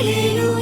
一路。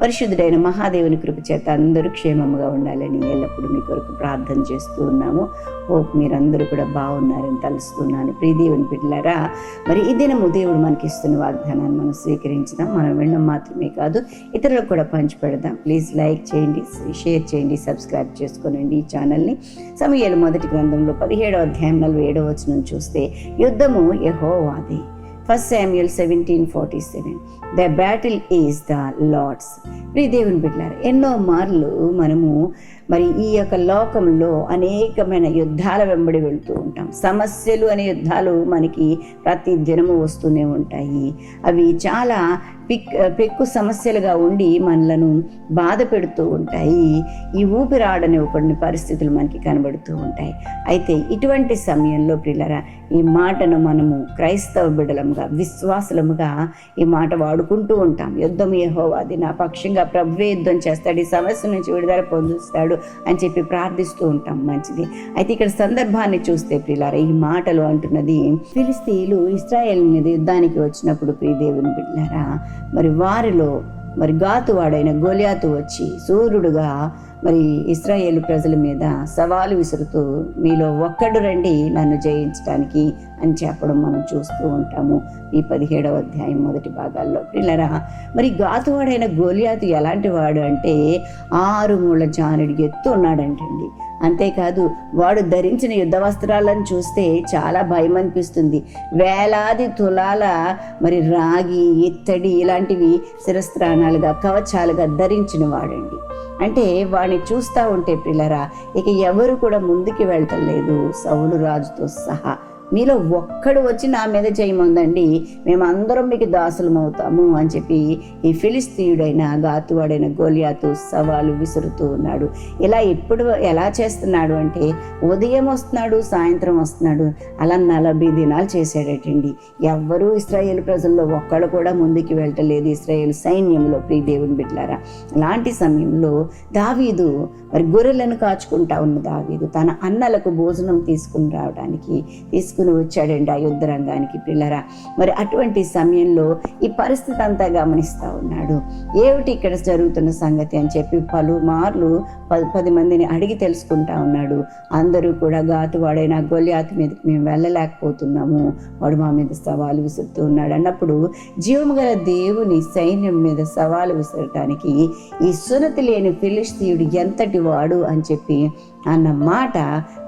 పరిశుద్ధుడైన మహాదేవుని కృప చేత అందరూ క్షేమముగా ఉండాలని ఎల్లప్పుడూ మీ కొరకు ప్రార్థన చేస్తూ ఉన్నాము. హోప్ మీరందరూ కూడా బాగున్నారని తలుస్తున్నాను. ప్రియదేవుని బిడ్డలారా మరి ఈ దినము దేవుడు మనకి ఇస్తున్న వాగ్దానాన్ని మనం స్వీకరించుదాం. మనం వినడం మాత్రమే కాదు ఇతరులకు కూడా పంచిపెడదాం. ప్లీజ్ లైక్ చేయండి షేర్ చేయండి సబ్స్క్రైబ్ చేసుకోనండి ఈ ఛానల్ని. సమయాలు మొదటి గ్రంథంలో పదిహేడో అధ్యాయం నలభై ఏడవ వచనం చూస్తే యుద్ధము యహోవాది. First Samuel seventeen forty seven the battle is the Lord's ప్రియ దేవుని బిడ్డారు ఎన్నో మార్లు మనము మరి ఈ యొక్క లోకంలో అనేకమైన యుద్ధాల వెంబడి వెళ్తూ ఉంటాం. సమస్యలు అనే యుద్ధాలు మనకి ప్రతి దినము వస్తూనే ఉంటాయి. అవి చాలా పిక్ పెక్కు సమస్యలుగా ఉండి మనలను బాధ పెడుతూ ఉంటాయి. ఈ ఊపిరాడని కొన్ని పరిస్థితులు మనకి కనబడుతూ ఉంటాయి. అయితే ఇటువంటి సమయంలో ప్రిల్లరా ఈ మాటను మనము క్రైస్తవ బిడలముగా విశ్వాసులముగా ఈ మాట వాడుకుంటూ ఉంటాం. యుద్ధం యహోవాది నా పక్షంగా ప్రభువే యుద్ధం చేస్తాడు ఈ సమస్య నుంచి విడుదల పొందుస్తాడు అని చెప్పి ప్రార్థిస్తూ ఉంటాం మంచిది. అయితే ఇక్కడ సందర్భాన్ని చూస్తే ప్రిలారా ఈ మాటలు అంటున్నది ఫిలిస్తీన్లు ఇస్రాయేల్ మీద యుద్ధానికి వచ్చినప్పుడు ప్రియదేవుని బిడ్డారా మరి వారిలో మరి గాతువాడైన గోలియాతు వచ్చి సూర్యుడుగా మరి ఇస్రాయేల్ ప్రజల మీద సవాలు విసురుతూ మీలో ఒక్కడు రండి నన్ను జయించడానికి అని చెప్పడం మనం చూస్తూ ఉంటాము ఈ పదిహేడవ అధ్యాయం మొదటి భాగాల్లో. పిల్లరా మరి గాతువాడైన గోలియాతు ఎలాంటి వాడు అంటే ఆరు మూల జానుడి ఎత్తు ఉన్నాడంటండి. అంతేకాదు వాడు ధరించిన యుద్ధ వస్త్రాలను చూస్తే చాలా భయం అనిపిస్తుంది. వేలాది తులాల మరి రాగి ఇత్తడి ఇలాంటివి శిరస్త్రాణాలుగా కవచాలుగా ధరించిన వాడండి. అంటే వాడిని చూస్తూ ఉంటే పిల్లరా ఇక ఎవరు కూడా ముందుకు వెళ్తలేదు సౌలు రాజుతో సహా. మీలో ఒక్కడు వచ్చి నా మీద చేయమందండి. మేమందరం మీకు దాసులం అవుతాము అని చెప్పి ఈ ఫిలిస్తీయుడైన గాతువాడైన గోలియాతు సవాలు విసురుతూ ఉన్నాడు. ఇలా ఎప్పుడు ఎలా చేస్తున్నాడు అంటే ఉదయం వస్తున్నాడు సాయంత్రం వస్తున్నాడు. అలా నలభై దినాలు చేశాడటండి. ఎవ్వరూ ఇస్రాయేల్ ప్రజల్లో ఒక్కడు కూడా ముందుకు వెళ్ళటలేదు. ఇస్రాయేల్ సైన్యంలో ప్రీ దేవుని బిడ్డారా అలాంటి సమయంలో దావీదు మరి గొర్రెలను కాచుకుంటా ఉన్న దావీదు తన అన్నలకు భోజనం తీసుకుని రావడానికి తీసుకుని వచ్చాడండి ఆ యుద్ధ రంగానికి పిల్లరా. మరి అటువంటి సమయంలో ఈ పరిస్థితి అంతా గమనిస్తూ ఉన్నాడు. ఏమిటి ఇక్కడ జరుగుతున్న సంగతి అని చెప్పి పలుమార్లు పది పది మందిని అడిగి తెలుసుకుంటా ఉన్నాడు. అందరూ కూడా గాతువాడైన గొలియాతు మీదకి మేము వెళ్ళలేకపోతున్నాము. వాడు మా మీద సవాలు విసురుతూ ఉన్నాడు. అన్నప్పుడు జీవము గల దేవుని సైన్యం మీద సవాలు విసరటానికి ఈ సునతి లేని ఫిలిస్తీయుడు ఎంతటి వాడు అని చెప్పి అన్న మాట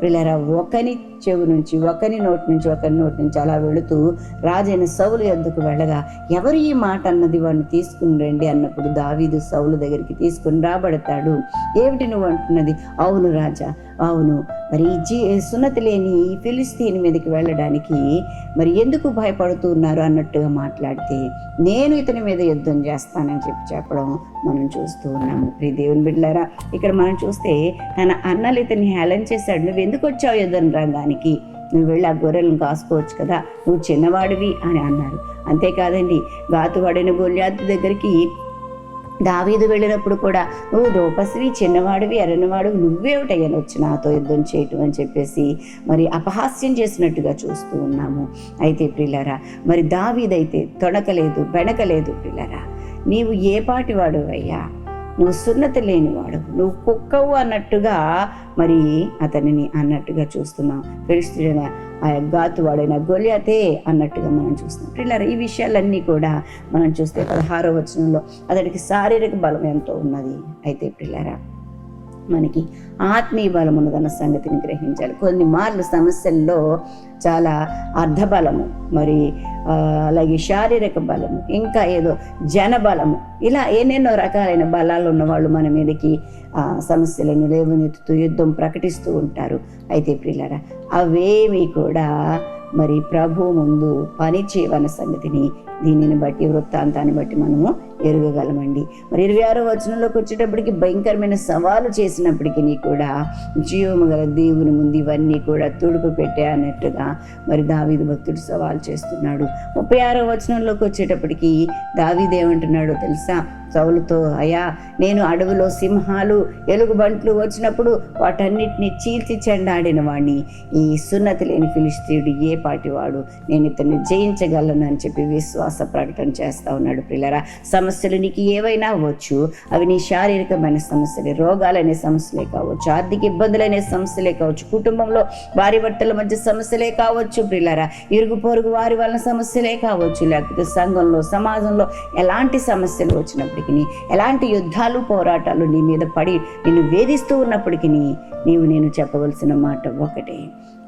వీళ్ళరా ఒకని చెవు నుంచి ఒకని నోటి నుంచి ఒకరి నోటి నుంచి అలా వెళుతూ రాజైన సౌలు ఎందుకు వెళ్ళగా ఎవరు ఈ మాట అన్నది వాడిని తీసుకుని రండి అన్నప్పుడు దావీదు సౌలు దగ్గరికి తీసుకుని రాబడతాడు. ఏమిటి నువ్వు అంటున్నది? అవును రాజా అవును. మరి జీ సున్నతి లేని ఫిలిస్తీన్ మీదకి వెళ్ళడానికి మరి ఎందుకు భయపడుతూ ఉన్నారు అన్నట్టుగా మాట్లాడితే నేను ఇతని మీద యుద్ధం చేస్తానని చెప్పి చెప్పడం మనం చూస్తూ ఉన్నాము. ప్రియ దేవుని బిడ్డారా ఇక్కడ మనం చూస్తే తన అన్నలు ఇతన్ని హేళన చేశాడు. నువ్వు ఎందుకు వచ్చావు యుద్ధం రంగానికి? నువ్వు వెళ్ళి ఆ గొర్రెలను కాసుకోవచ్చు కదా. నువ్వు చిన్నవాడివి అని అన్నారు. అంతేకాదండి గాతువాడిన గొల్యాతు దగ్గరికి దావీదు వెళ్ళినప్పుడు కూడా నువ్వు రూపశ్రీ చిన్నవాడివి ఎర్రనివాడు నువ్వేమిటయ్యను వచ్చి నాతో యుద్ధం చేయటం అని చెప్పేసి మరి అపహాస్యం చేసినట్టుగా చూస్తూ ఉన్నాము. అయితే ప్రిల్లరా మరి దావీదైతే తొడకలేదు బెడకలేదు ప్రిల్లరా నీవు ఏ పాటి వాడు అయ్యా నువ్వు సున్నత లేనివాడు. నువ్వు కుక్కవు అన్నట్టుగా మరి అతనిని అన్నట్టుగా చూస్తున్నాం. ఫిలిస్తీయుడైన ఆ గాతు వాడైన గొలియాతే అన్నట్టుగా మనం చూస్తున్నాం. పిల్లలు ఈ విషయాలన్నీ కూడా మనం చూస్తే పదహారో వచనంలో అతడికి శారీరక బలం ఎంతో ఉన్నది. అయితే పిల్లరా మనకి ఆత్మీయ బలం ఉన్నదన్న సంగతిని గ్రహించాలి. కొన్ని మార్లు సమస్యల్లో చాలా అర్ధబలము మరి అలాగే శారీరక బలము ఇంకా ఏదో జన బలము ఇలా ఎన్నెన్నో రకాలైన బలాలు ఉన్నవాళ్ళు మన మీదకి సమస్యలను లేవనెత్తుతూ యుద్ధం ప్రకటిస్తూ ఉంటారు. అయితే ప్రిల్లరా అవేమి కూడా మరి ప్రభు ముందు పనిచేయవన్న సంగతిని దీనిని బట్టి వృత్తాంతాన్ని బట్టి మనము ఎరగగలమండి. మరి ఇరవై ఆరో వచనంలోకి వచ్చేటప్పటికి భయంకరమైన సవాలు చేసినప్పటికీ కూడా జీవము గల దేవుని ముందు ఇవన్నీ కూడా తుడుపు పెట్టే అన్నట్టుగా మరి దావీదు భక్తుడు సవాలు చేస్తున్నాడు. ముప్పై ఆరో వచనంలోకి వచ్చేటప్పటికి దావీదు ఏమంటున్నాడో తెలుసా? సౌలుతో అయా నేను అడవిలో సింహాలు ఎలుగుబంట్లు వచ్చినప్పుడు వాటన్నిటిని చీల్చి చెండాడిన వాడిని ఈ సున్నతి లేని ఫిలిస్తీయుడు ఏ పాటివాడు? నేను ఇతన్ని జయించగలను అని చెప్పి విశ్వాస ప్రకటన చేస్తా ఉన్నాడు పిల్లరా సమస్యలు నీకు ఏవైనా అవ్వచ్చు. అవి నీ శారీరకమైన సమస్యలే రోగాలనే సమస్యలే కావచ్చు ఆర్థిక ఇబ్బందులనే సమస్యలే కావచ్చు కుటుంబంలో వారి భర్తల మధ్య సమస్యలే కావచ్చు పిల్లరా ఇరుగు పొరుగు వారి వలన సమస్యలే కావచ్చు. లేకపోతే సంఘంలో సమాజంలో ఎలాంటి సమస్యలు వచ్చినప్పటికీ ఎలాంటి యుద్ధాలు పోరాటాలు నీ మీద పడి నిన్ను వేధిస్తూ ఉన్నప్పటికీ నీవు నేను చెప్పవలసిన మాట ఒకటే.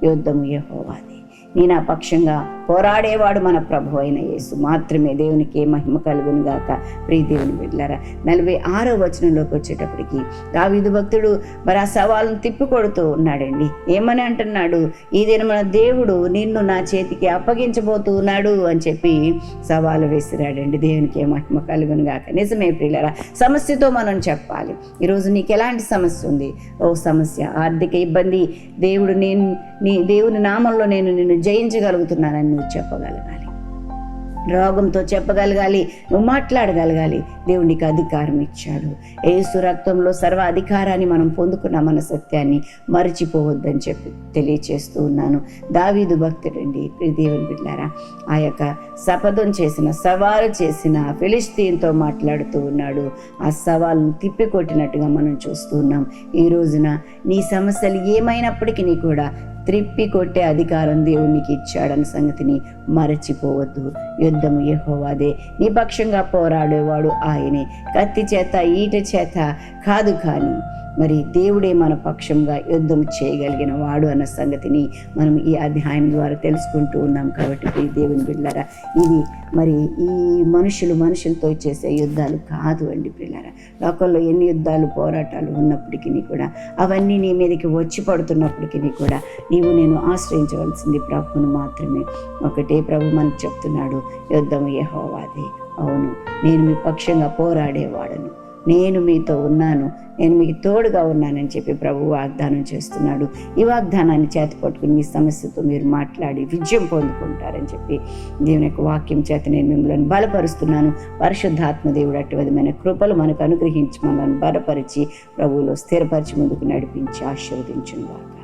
యుద్ధము యహోవాది. నీ నా పక్షంగా పోరాడేవాడు మన ప్రభు అయిన యేసు. మాత్రమే దేవునికి ఏ మహిమ కలుగును గాక ప్రీ దేవుని బిడ్డలారా నలభై ఆరో వచనంలోకి వచ్చేటప్పటికి దావీదు భక్తుడు మరి ఆ సవాళ్ళను తిప్పికొడుతూ ఉన్నాడండి. ఏమని అంటున్నాడు? ఈ దిన మన దేవుడు నిన్ను నా చేతికి అప్పగించబోతూ ఉన్నాడు అని చెప్పి సవాలు వేసిరాడండి. దేవునికి ఏ మహిమ కలుగును గాక నిజమే ప్రియులరా సమస్యతో మనం చెప్పాలి. ఈరోజు నీకు ఎలాంటి సమస్య ఉంది? ఓ సమస్య ఆర్థిక ఇబ్బంది దేవుడు నేను నీ దేవుని నామంలో నేను నిన్ను జయించగలుగుతున్నానని నువ్వు చెప్పగలగాలి. రోగంతో చెప్పగలగాలి నువ్వు మాట్లాడగలగాలి. దేవునికి అధికారం ఇచ్చాడు. ఏసు రక్తంలో సర్వ అధికారాన్ని మనం పొందుకున్నామన్న సత్యాన్ని మర్చిపోవద్దని చెప్పి తెలియచేస్తూ ఉన్నాను. దావీదు భక్తుడండి దేవుని బిడ్డారా ఆ యొక్క శపథం చేసిన సవాలు చేసిన ఫిలిస్తీన్తో మాట్లాడుతూ ఉన్నాడు. ఆ సవాల్ను తిప్పికొట్టినట్టుగా మనం చూస్తూ ఉన్నాం. ఈ రోజున నీ సమస్యలు ఏమైనప్పటికీ కూడా త్రిప్పి కొట్టే అధికారం దేవునికి ఇచ్చాడన్న సంగతిని మరచిపోవద్దు. యుద్ధము యహోవాదే. నిపక్షంగా పోరాడేవాడు ఆయనే. కత్తి చేత ఈట చేత కాదు కానీ మరి దేవుడే మన పక్షంగా యుద్ధం చేయగలిగిన వాడు అన్న సంగతిని మనం ఈ అధ్యాయం ద్వారా తెలుసుకుంటూ ఉన్నాం కాబట్టి ప్రియ దేవుని పిల్లరా ఇవి మరి ఈ మనుషులు మనుషులతో చేసే యుద్ధాలు కాదు అండి పిల్లరా లోకంలో ఎన్ని యుద్ధాలు పోరాటాలు ఉన్నప్పటికీ కూడా అవన్నీ నీ మీదకి వచ్చి పడుతున్నప్పటికీ కూడా నీవు నేను ఆశ్రయించవలసింది ప్రభువును మాత్రమే. ఒకటే ప్రభు మనకు చెప్తున్నాడు యుద్ధం యెహోవాదే. అవును నేను మీ పక్షంగా పోరాడేవాడను. నేను మీతో ఉన్నాను. నేను మీకు తోడుగా ఉన్నానని చెప్పి ప్రభు వాగ్దానం చేస్తున్నాడు. ఈ వాగ్దానాన్ని చేత పట్టుకుని మీ సమస్యతో మీరు మాట్లాడి విజయం పొందుకుంటారని చెప్పి దేవుని యొక్క వాక్యం చేత నేను మిమ్మల్ని బలపరుస్తున్నాను. పరిశుద్ధాత్మ దేవుడు అటు విధమైన కృపలు మనకు అనుగ్రహించి మనల్ని బలపరిచి ప్రభువులో స్థిరపరిచి ముందుకు నడిపించి ఆశీర్వదించును గాక.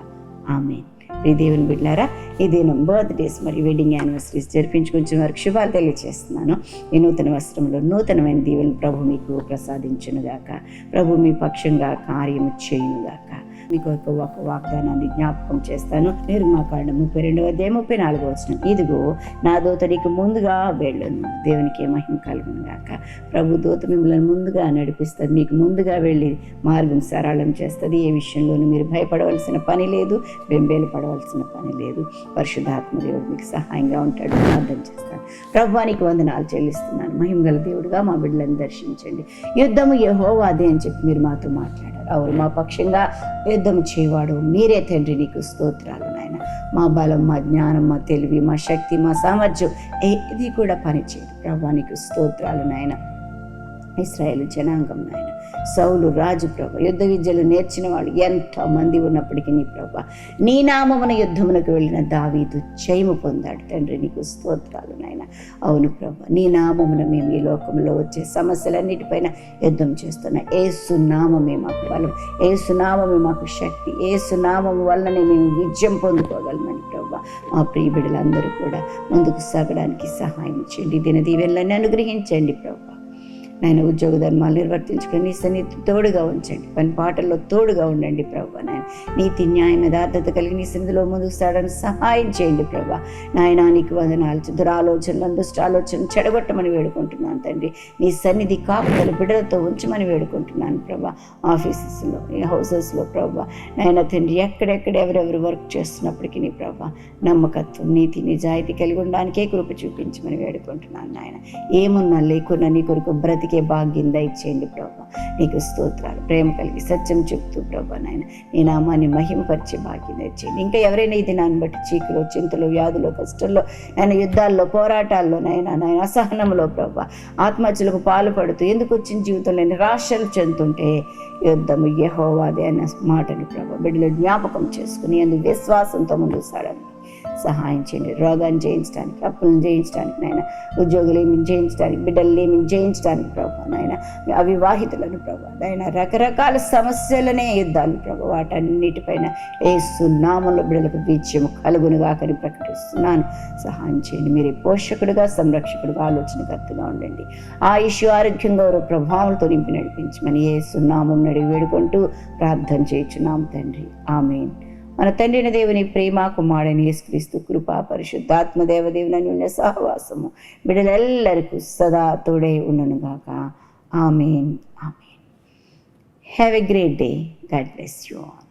ఆమె ప్రియ దేవుని బిడ్డారా ఈ దినం బర్త్డేస్ మరియు వెడ్డింగ్ యానివర్సరీస్ కొంచెం వారికి శుభాలు తెలియజేస్తున్నాను ఈ నూతన వస్త్రంలో నూతనమైన దీవెన ప్రభు మీకు ప్రసాదించునుగాక. ప్రభు మీ పక్షంగా కార్యము చేయునుగాక. మీకు ఒక ఒక వాగ్దానాన్ని జ్ఞాపకం చేస్తాను. నిర్మాకాండ ముప్పై రెండవ అధ్యాయం ముప్పై నాలుగో వచ్చిన ఇదిగో నా దూత నీకు ముందుగా వెళ్ళను. దేవునికి మహిమ కలుగును గాక. ప్రభు దూత మిమ్మల్ని ముందుగా నడిపిస్తుంది. మీకు ముందుగా వెళ్ళి మార్గం సరళం చేస్తుంది. ఏ విషయంలోనూ మీరు భయపడవలసిన పని లేదు. బెంబేలు పడవలసిన పని లేదు. పరిశుద్ధాత్మ దేవుడు మీకు సహాయంగా ఉంటాడు. ప్రార్థన చేస్తాను ప్రభువానికి వందనాలు చెల్లిస్తున్నాను. మహిమగల దేవుడుగా మా బిడ్డలను దర్శించండి. యుద్ధము యెహోవాదే అని చెప్పి మీరు మాతో మాట్లాడారు. అవును మా పక్షంగా యుద్ధం చేయవాడు. మీరే తండ్రి నీకు స్తోత్రాలు నాయన. మా బలం మా జ్ఞానం మా తెలివి మా శక్తి మా సామర్థ్యం ఏది కూడా పనిచేయదు. ప్రభా నీకు స్తోత్రాలు నాయన. ఇస్రాయేల్ జనాంగం నాయన. సౌలు రాజు ప్రభ యుద్ధ విద్యలు నేర్చిన వాళ్ళు ఎంతో మంది ఉన్నప్పటికీ నీ ప్రభ. నీ నామమున యుద్ధమునకు వెళ్ళిన దావీదు జయము పొందాడు. తండ్రి నీకు స్తోత్రాలు నాయన. అవును ప్రభ నీ నామమున మేము ఈ లోకంలో వచ్చే సమస్యలన్నిటిపైన యుద్ధం చేస్తున్నా ఏ సునామమే మాకు బలం. ఏ సునామమే మాకు శక్తి. ఏ సునామం వల్లనే మేము విజయం పొందుకోగలమని ప్రభ. మా ప్రియ బిడ్డలందరూ కూడా ముందుకు సాగడానికి సహాయం చేయండి. దిన దీవెనలన్నీ అనుగ్రహించండి ప్రభు. నాయన ఉద్యోగ ధర్మాలు నిర్వర్తించుకొని నీ సన్నిధి తోడుగా ఉంచండి. పని పాటల్లో తోడుగా ఉండండి ప్రభు నీతి న్యాయం యథార్థత కలిగి నీ సన్నిధిలో ముందుకు సహాయం చేయండి ప్రభా. నాయన నీకు వదనాలు దురాలోచనలు దుష్టాలోచనలు చెడగొట్టమని వేడుకుంటున్నాను తండ్రి. నీ సన్నిధి కాపుదలు బిడ్డలతో ఉంచమని వేడుకుంటున్నాను ప్రభా. ఆఫీసెస్లో ఈ హౌసెస్లో ప్రభా. నాయన తండ్రి ఎక్కడెక్కడ ఎవరెవరు వర్క్ చేస్తున్నప్పటికీ నీ ప్రభా నమ్మకత్వం నీతి నిజాయితీ కలిగి ఉండడానికే కృప చూపించమని వేడుకుంటున్నాను నాయన. ఏమున్నా లేకున్నా నీ కొరకు బ్రతికే భాగ్యం దయచేయండి ప్రభా. నీకు స్తోత్రాలు ప్రేమ కలిగి సత్యం చెప్తూ ప్రభా నాయన. నీ నామాన్ని మహిమపరిచే భాగ్యం దయచేయండి ఇంకా ఎవరైనా ఇది నాన్ని బట్టి చీకులో చింతలు వ్యాధులు కష్టంలో ఆయన యుద్ధాల్లో పోరాటాల్లో నాయన నాయన అసహనంలో ప్రభా ఆత్మహత్యలకు పాల్పడుతూ ఎందుకు వచ్చిన జీవితంలో నిరాశలు చెందుతుంటే యుద్ధము యహోవాదే అనే మాటను ప్రభా బిడ్డలు జ్ఞాపకం చేసుకుని అందుకు విశ్వాసంతో ముందుకు సాగండి సహాయం చేయండి. రోగాన్ని జయించడానికి అప్పులను జయించడానికి నాయన ఉద్యోగులు జయించడానికి బిడ్డలు ఏమి జయించడానికి ప్రభా నాయన అవివాహితులను ప్రభా నాయన రకరకాల సమస్యలనే యుద్ధాలు ప్రభు వాటన్నిటిపైన ఏ బిడ్డలకు విజయం కలుగునుగాకని ప్రకటిస్తున్నాను. సహాయం చేయండి. మీరే పోషకుడుగా సంరక్షకుడుగా ఆలోచనకర్తగా ఉండండి. ఆయుష్ ఆరోగ్యం గౌరవ ప్రభావంతో నింపి నడిపించమని ఏ సున్నామం నడిగి వేడుకుంటూ ప్రార్థన చేయించున్నాం తండ్రి. ఆమెన్. మన తండ్రిని దేవుని ప్రేమ కుమారుని యేసుక్రీస్తు కృప పరిశుద్ధాత్మ దేవదేవులని ఉన్న సహవాసము బిడ్డలెల్లరికూ సదా తోడై ఉండునుగాక. Amen. Amen. Have a great day God bless you all